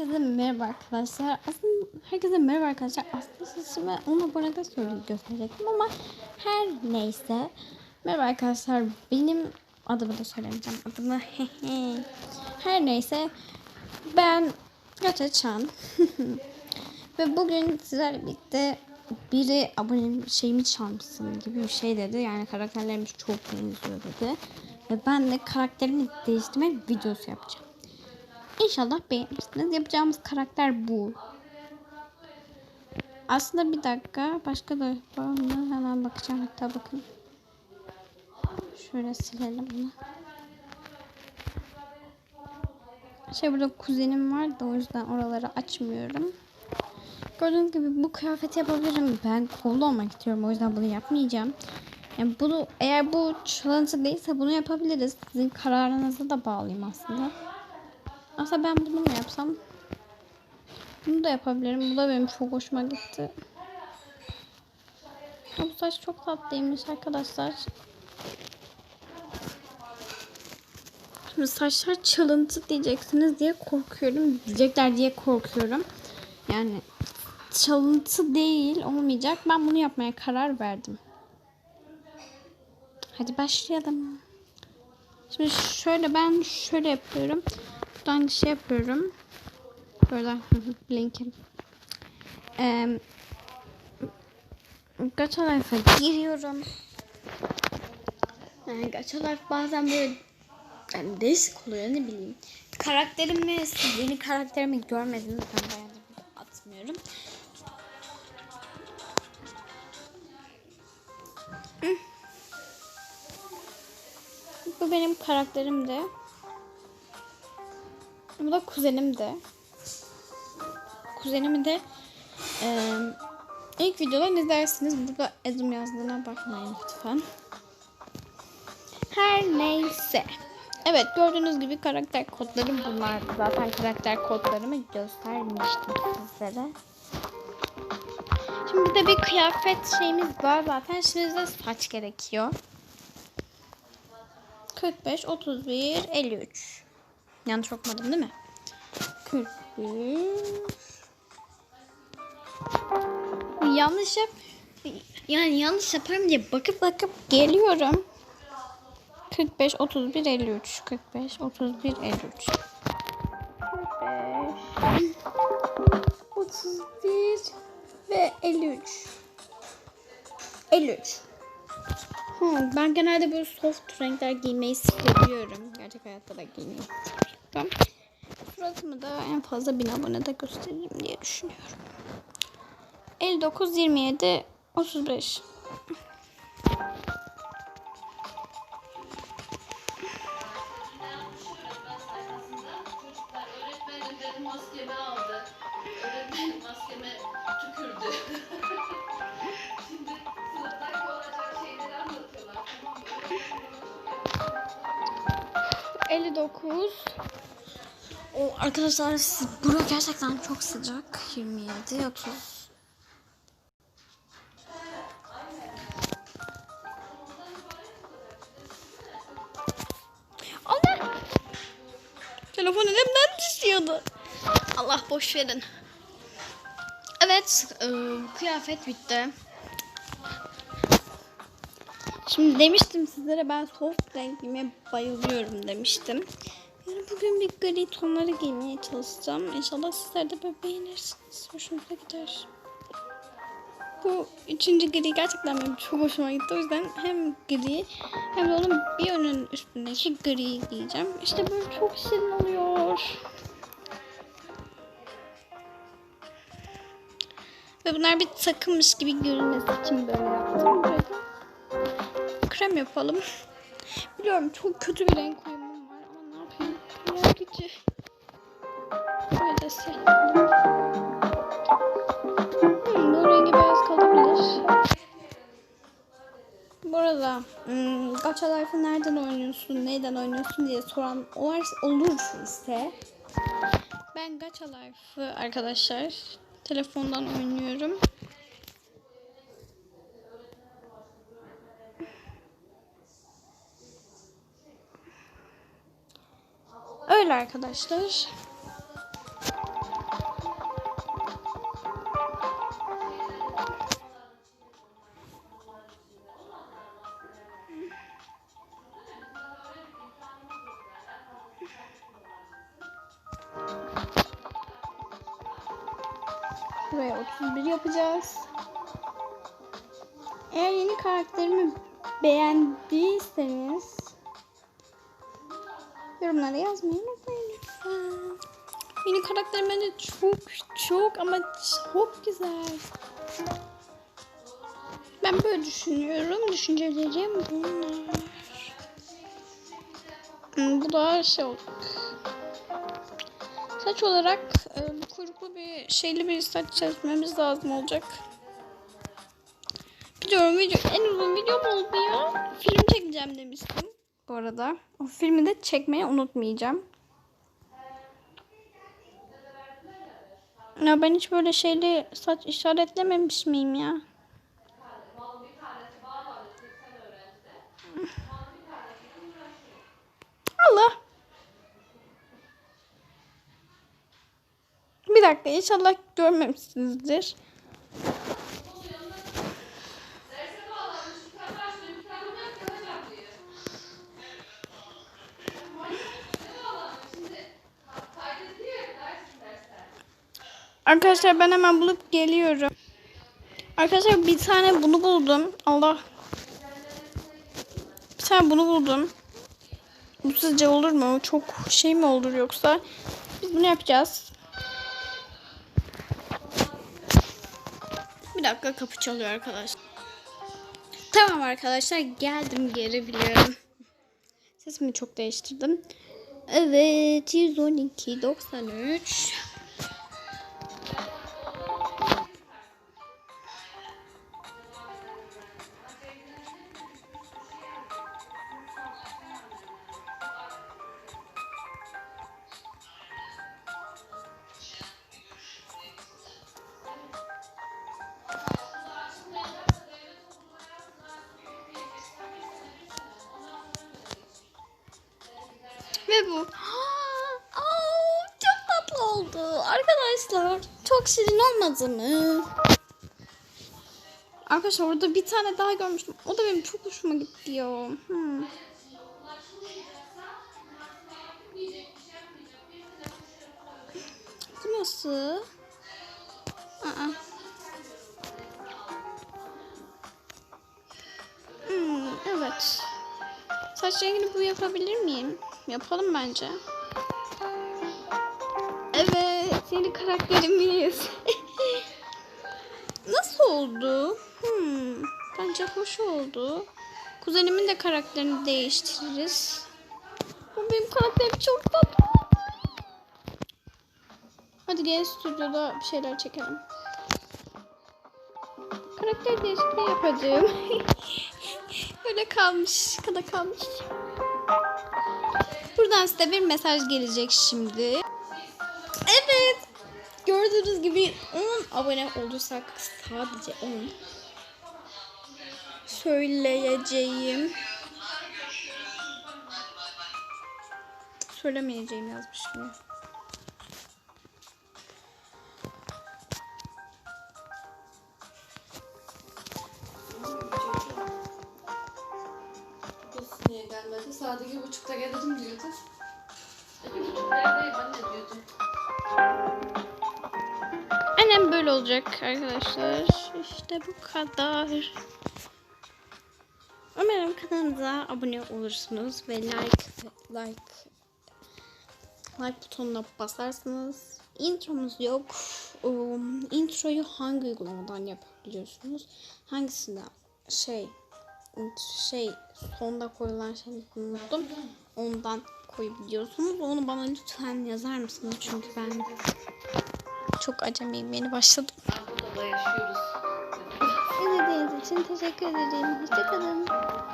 Herkese merhaba arkadaşlar. Aslında herkese merhaba arkadaşlar. Aslında sesimi ona abonede söyleyip gösterecektim ama her neyse. Merhaba arkadaşlar. Benim adımı da söylemeyeceğim. Adımı her neyse. Ben Göte Çan. Ve bugün sizlerle birlikte biri abone şeyimi çalmışsın gibi bir şey dedi. Yani karakterlerimiz çok benziyor dedi. Ve ben de karakterimi değiştirme videosu yapacağım. İnşallah beğenirsiniz. Yapacağımız karakter bu. Aslında bir dakika. Başka da var mı? Hemen bakacağım. Hatta bakın. Şöyle silelim bunu. Şey burada kuzenim var da o yüzden oraları açmıyorum. Gördüğünüz gibi bu kıyafeti yapabilirim. Ben kollu olmak istiyorum. O yüzden bunu yapmayacağım. Yani bunu eğer bu challenge değilse bunu yapabiliriz. Sizin kararınıza da bağlıyım aslında. Aslında ben bunu mu yapsam? Bunu da yapabilirim. Bu da benim çok hoşuma gitti. Bu saç çok tatlıymış arkadaşlar. Şimdi saçlar çalıntı diyeceksiniz diye korkuyorum. Diyecekler diye korkuyorum. Yani çalıntı değil olmayacak. Ben bunu yapmaya karar verdim. Hadi başlayalım. Şimdi şöyle ben şöyle yapıyorum. Buradan şey yapıyorum. Böyle linkim. Ee, Gacha Life'a giriyorum. Yani Gacha Life bazen böyle yani değişik oluyor ne bileyim. Karakterimi, yeni karakterimi görmediniz. Ben bayağı da atmıyorum. Bu benim karakterim de. Bu da kuzenim de. Kuzenimi de e, ilk videodan izlersiniz. Burada Ezum yazdığına bakmayın lütfen. Her neyse. Evet gördüğünüz gibi karakter kodlarım bunlar. Zaten karakter kodlarımı göstermiştim sizlere. Şimdi de bir kıyafet şeyimiz var zaten. Şimdi de saç gerekiyor. 45, 31, 53. Yanlış okumadım değil mi? 41. Yanlış yap. Yani yanlış yaparım diye bakıp bakıp geliyorum. 45, 31, 53. 45, 31, 53. 45. 31 ve 53. 53. Hmm, ben genelde böyle soft renkler giymeyi seviyorum. Gerçek hayatta da giymeyi seviyorum. Suratımı da en fazla 1000 abonede gösteririm diye düşünüyorum. 59, 27, 35. Öğretmenim maskemi aldı. Öğretmenim maskeme tükürdü. Şimdi sınıftaki olacak şeyleri anlatıyorlar. Tamam mı? Öğretmenim 59. O arkadaşlar bura gerçekten çok sıcak. 27, 30. Allah! Telefon elimden düşüyordu. Allah boş verin. Evet, e, kıyafet bitti. Şimdi demiştim sizlere ben soft renk giymeye bayılıyorum demiştim. Bugün bir gri tonları giymeye çalışacağım. İnşallah sizler de böyle beğenirsiniz. Hoşunuza gider. Bu üçüncü gri gerçekten benim çok hoşuma gitti. O yüzden hem gri hem de onun bir önün üstündeki gri giyeceğim. İşte böyle çok şirin oluyor. Ve bunlar bir takımmış gibi görünmesi için böyle yaptım. Böyle krem yapalım. Biliyorum çok kötü bir renk uyumum Gücü. Böyle. Hmm, bu rengi beyaz kalabilir. Bu arada hmm, Gacha Life'ı nereden oynuyorsun, neyden oynuyorsun diye soran var, olur ise ben Gacha Life'ı arkadaşlar telefondan oynuyorum. Şöyle arkadaşlar. Buraya 31 yapacağız. Eğer yeni karakterimi beğendiyseniz yorumlara yazmayı unutmayın lütfen. Yeni karakterim bence çok çok ama çok güzel. Ben böyle düşünüyorum. Düşüncelerim bunlar. Hmm, Bu da şey oldu. Saç olarak e, bu kuyruklu bir şeyli bir saç çizmemiz lazım olacak. Biliyorum video en uzun video bu oldu ya. Film çekeceğim demiştim bu arada. O filmi de çekmeyi unutmayacağım. Ya ben hiç böyle şeyli saç işaretlememiş miyim ya? Allah. Bir dakika inşallah görmemişsinizdir. Arkadaşlar ben hemen bulup geliyorum. Arkadaşlar bir tane bunu buldum. Allah. Bir tane bunu buldum. Bu sizce olur mu? Çok şey mi olur yoksa? Biz bunu yapacağız. Bir dakika kapı çalıyor arkadaşlar. Tamam arkadaşlar geldim geri biliyorum. Sesimi çok değiştirdim. Evet 112 93 bu. Aa, çok tatlı oldu. Arkadaşlar çok şirin olmadı mı? Arkadaşlar orada bir tane daha görmüştüm. O da benim çok hoşuma gitti ya. Hmm. Bu nasıl? Aa. Hmm, evet. Saç rengini bu yapabilir miyim? Yapalım bence. Evet, yeni karakterimiz. Nasıl oldu? Hmm, bence hoş oldu. Kuzenimin de karakterini değiştiririz. Bu benim karakterim çok tatlı. Hadi gel stüdyoda bir şeyler çekelim. Karakter değişikliği yapacağım. Böyle kalmış, kada kalmış. Buradan size bir mesaj gelecek şimdi. Evet. Gördüğünüz gibi 10 abone olursak sadece 10 söyleyeceğim. Söylemeyeceğim yazmışım ya. Gelmedi? Saat iki buçukta gelirim diyordu. İki buçuk neredeyim ben ne diyordum? Aynen böyle olacak arkadaşlar. İşte bu kadar. Umarım kanalımıza abone olursunuz ve like like like butonuna basarsınız. Intromuz yok. Um, introyu hangi uygulamadan yapabiliyorsunuz? Hangisinden? Şey şey sonda koyulan şeyi unuttum. Ondan koyabiliyorsunuz. Onu bana lütfen yazar mısınız? Çünkü ben çok acemiyim. Yeni başladım. İzlediğiniz için teşekkür ederim. Hoşçakalın.